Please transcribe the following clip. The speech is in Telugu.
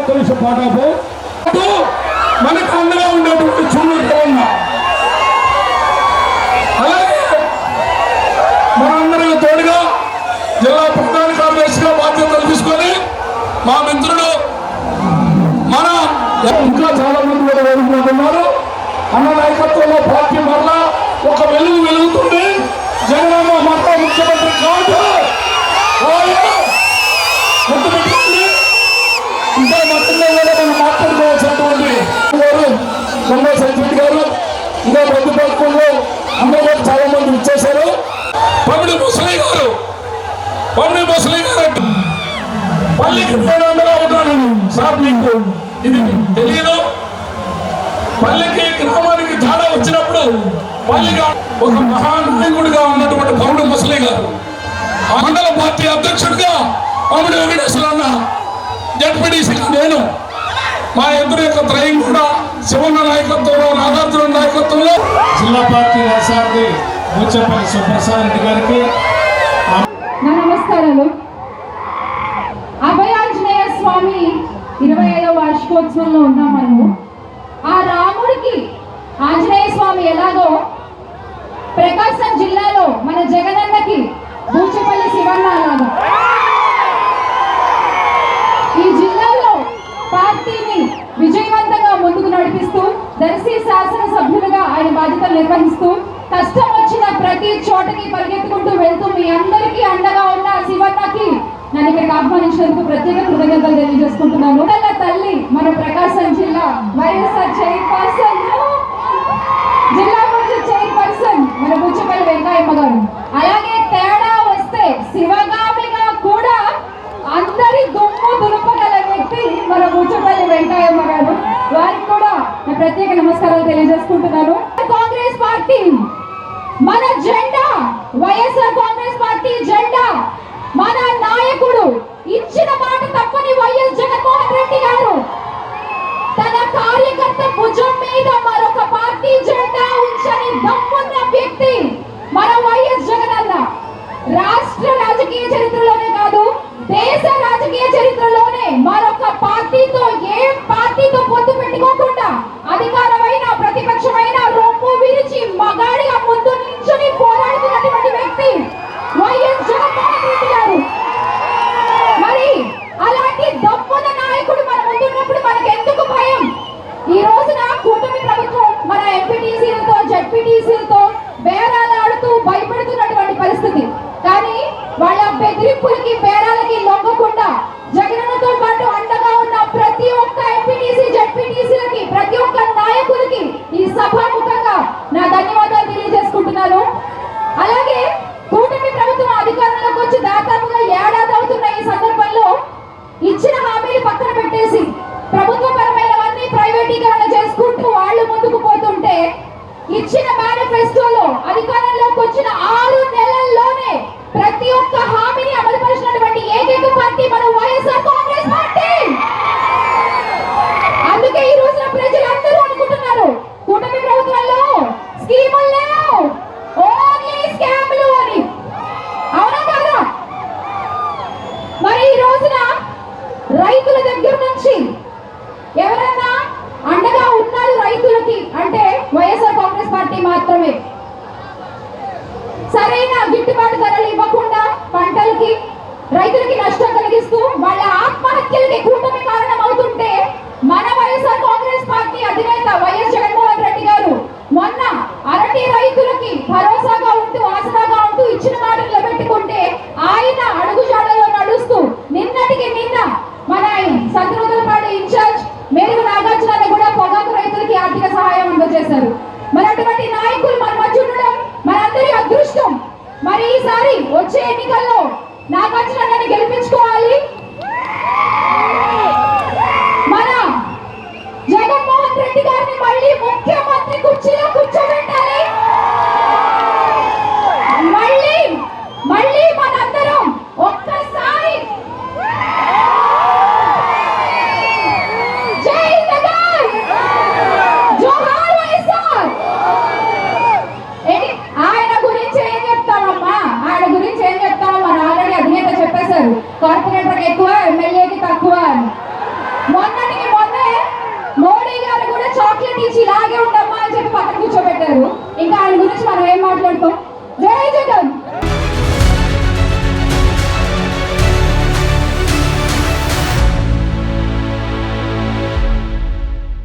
ఒక్క నిమిషం పాటాపు మనకు అండగా ఉండేటువంటి చున్నూరు ఉన్నా అలాగే మనందరం తోడుగా జిల్లా ప్రధాన కార్యదర్శిగా బాధ్యతలు తీసుకొని మా మిత్రుడు మన ఇంకా చాలా మంది కూడా వేడుకుంటున్నారు అన్న నాయకత్వంలో పార్టీ వల్ల ఒక వెలుగు వెలుగుతుంది జగనన్న మొత్తం ముఖ్యమంత్రి కాదు వాళ్ళు గుర్తుపెట్టుకోండి ఇంకా మొత్తంలో కూడా మనం మాట్లాడుకోవాల్సినటువంటి గారు కొండ సత్యరెడ్డి గారు ఇంకా ప్రతిపక్షంలో అందరూ కూడా చాలా మంది ఇచ్చేశారు పమిడి ముసలి గారు పమిడి ముసలి. గారు పల్లికి పేరండగా ఉన్నాను సార్ మీకు ఇది తెలియదు పల్లికి గ్రామానికి చాలా వచ్చినప్పుడు పల్లిగా ఒక మహానాయకుడిగా ఉన్నటువంటి పౌరుడు ముసలి గారు. మండల పార్టీ అధ్యక్షుడిగా పౌరుడు వెంకటేశ్వర అన్న జడ్పీడీసీగా నేను మా ఇద్దరు యొక్క త్రయం కూడా శివన్న నాయకత్వంలో నాగార్జున నాయకత్వంలో. జిల్లా పార్టీ అధికారి ముచ్చపల్లి సుప్రసాద్ రెడ్డి గారికి నా నమస్కారాలు. అభయాంజనేయ స్వామి ఇరవై ఐదవ వార్షికోత్సవంలో ఉన్నాం మనము. ఆ రాముడికి ఆంజనేయ స్వామి ఎలాగో ప్రకాశం జిల్లాలో మన జగనన్నకి బూచపల్లి శివన్న అలాగా ఈ జిల్లాలో పార్టీని విజయవంతంగా ముందుకు నడిపిస్తూ దర్శి శాసనసభ్యులుగా ఆయన బాధ్యతలు నిర్వహిస్తూ కష్టం వచ్చిన ప్రతి చోటకి పరిగెత్తుకుంటూ వెళ్తూ మీ అందరికీ అండగా ఉన్న శివన్నకి నన్ను ఇక్కడికి ఆహ్వానించినందుకు ప్రత్యేక కృతజ్ఞతలు తెలియజేసుకుంటున్నాను. తన తల్లి మన ప్రకాశం జిల్లా వైఎస్ఆర్ చైర్పర్సన్. జిల్లా పరిషత్ చైర్పర్సన్ మన బుచ్చపల్లి వెంకయ్యమ్మ గారు. అలాగే తేడా వస్తే శివగామిగా కూడా అందరి దుమ్ము దులుపగల వ్యక్తి మన బుచ్చపల్లి వెంకయ్యమ్మ గారు. వారికి కూడా ప్రత్యేక నమస్కారాలు తెలియజేసుకుంటున్నాను. కాంగ్రెస్ పార్టీ మన జెండా వైఎస్ఆర్ కాంగ్రెస్ పార్టీ జెండా మన నాయకుడు ఇచ్చిన మాట తెలియజేసుకుంటున్నాను అలాగే కూటమి ప్రభుత్వం అధికారంలోకి వచ్చి దాదాపుగా ఏడాది అవుతున్న ఈ సందర్భంలో ఇచ్చిన హామీలు పక్కన పెట్టేసి ప్రభుత్వ పరమైనవన్నీ ప్రైవేటీకరణ చేసుకుంటూ వాళ్ళు ముందుకు పోతుంటే ఇచ్చిన మేనిఫెస్టోలో అధికారంలోకి వచ్చిన ఆరు నెలల్లోనే ప్రతి ఒక్క రైతులకి భరోసాగా ఉంటూ ఆసరాగా ఉంటూ ఇచ్చిన మాట నిలబెట్టుకుంటే ఆయన అడుగుజాడలో నడుస్తూ నిన్నటికి నిన్న మన సంతృతులపాటి ఇన్ఛార్జ్ మేరుగు నాగార్జున కూడా పొగాకు రైతులకి ఆర్థిక సహాయం అందజేశారు. మరి అటువంటి నాయకులు మన మధ్య ఉండడం మనందరి అదృష్టం. మరి ఈసారి వచ్చే ఎన్నికల్లో నాగార్జున గెలిపి కార్పొరేటర్కి ఎక్కువ ఎమ్మెల్యేకి తక్కువ అని. మొన్నటికి మొన్నే మోడీ గారు కూడా చాక్లెట్ ఇచ్చి ఇలాగే ఉండమ్మా అని చెప్పి పక్కన కూర్చోబెట్టారు. ఇంకా ఆయన గురించి మనం ఏం మాట్లాడుతాం?